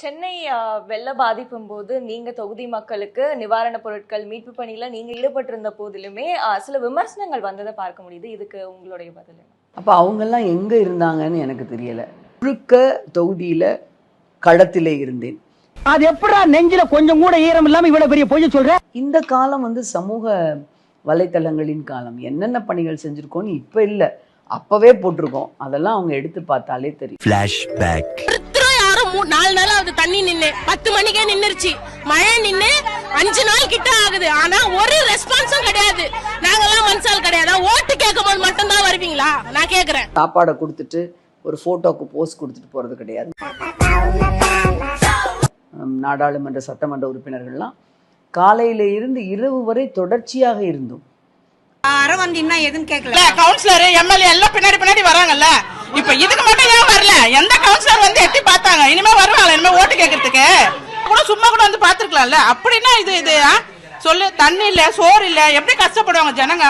சென்னை வெள்ள பாதிப்பும் போது நீங்க தொகுதி மக்களுக்கு நிவாரணப் பொருட்கள் மீட்பு பணியில நீங்க ஈடுபட்டிருந்த போதிலுமே சில விமர்சனங்கள் வந்ததை பார்க்க முடியுது. இதுக்கு உங்களுடைய பதில்? அப்போ அவங்கெல்லாம் எங்கே இருந்தாங்கன்னு எனக்கு தெரியலை. முழுக்க தொகுதியில் களத்திலே இருந்தேன். அது எப்படா நெஞ்சில கொஞ்சம் கூட ஈரம் இல்லாம இவ்வளவு பெரிய பொய்ய சொல்ற? இந்த காலம் வந்து சமூக வலைத்தளங்களின் காலம். என்னென்ன பணிகள் செஞ்சுருக்கோன்னு இப்போ இல்லை. அப்போவே போட்டிருக்கோம். அதெல்லாம் அவங்க எடுத்து பார்த்தாலே தெரியும். நாலு நாள் ஆகுது தண்ணி நின்னு பத்து மணிக்கே நின்னுருச்சு. மழை நின்னு அஞ்சு நாள் கிட்ட ஆகுது. ஆனா ஒரு ரெஸ்பான்ஸும் கிடையாது. நாங்கெல்லாம் மனுஷால் கிடையாது. ஓட்டு கேட்கும் போது மட்டும் தான் வருவீங்களா? நான் கேக்குறேன் சாப்பாடை கொடுத்துட்டு ஒரு ஃபோட்டோக்கு போஸ்ட் கொடுத்துட்டு போகிறது கிடையாது. நாடாளுமன்ற சட்டமன்ற உறுப்பினர்கள்லாம் காலையில இருந்து இரவு வரை தொடர்ச்சியாக இருந்தோம். அரை வந்தீங்கன்னா எதுன்னு கேட்கல. கவுன்சிலர் எம்எல்ஏ எல்லாம் பின்னாடி பின்னாடி வராங்கல்ல. இப்ப இதுக்கு மட்டும் ஏன் வரல? கவுன்சிலர் வந்து எட்டி பார்த்தாங்க. இனிமே வருவாங்க இனிமே ஓட்டு கேட்கறதுக்கு? கூட சும்மா கூட வந்து பாத்துருக்கலாம்ல அப்படின்னா இது இது ஆ? சொல்லு தண்ணி இல்ல சோறு இல்ல. எப்படி கஷ்டப்படுவாங்க ஜனங்க?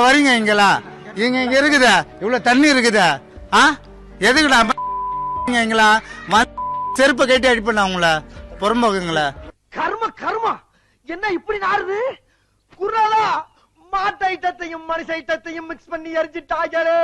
வரீங்க இங்கெல்லாம். இங்க இங்க இருக்குதா. இவ்வளவு தண்ணி இருக்குதா. ஆ? எதுக்குடா? இங்க இங்கெல்லாம். வந்து செருப்பை கட்டி அடிப்பேன் உங்கள. புறம்போக்குங்கள. கர்ம கர்மா. என்ன இப்படி நாறுது? குரலா? மாட்டு ஐட்டத்தையும் மனுஷ மிக்ஸ் பண்ணி எரிஞ்சிட்டாங்களே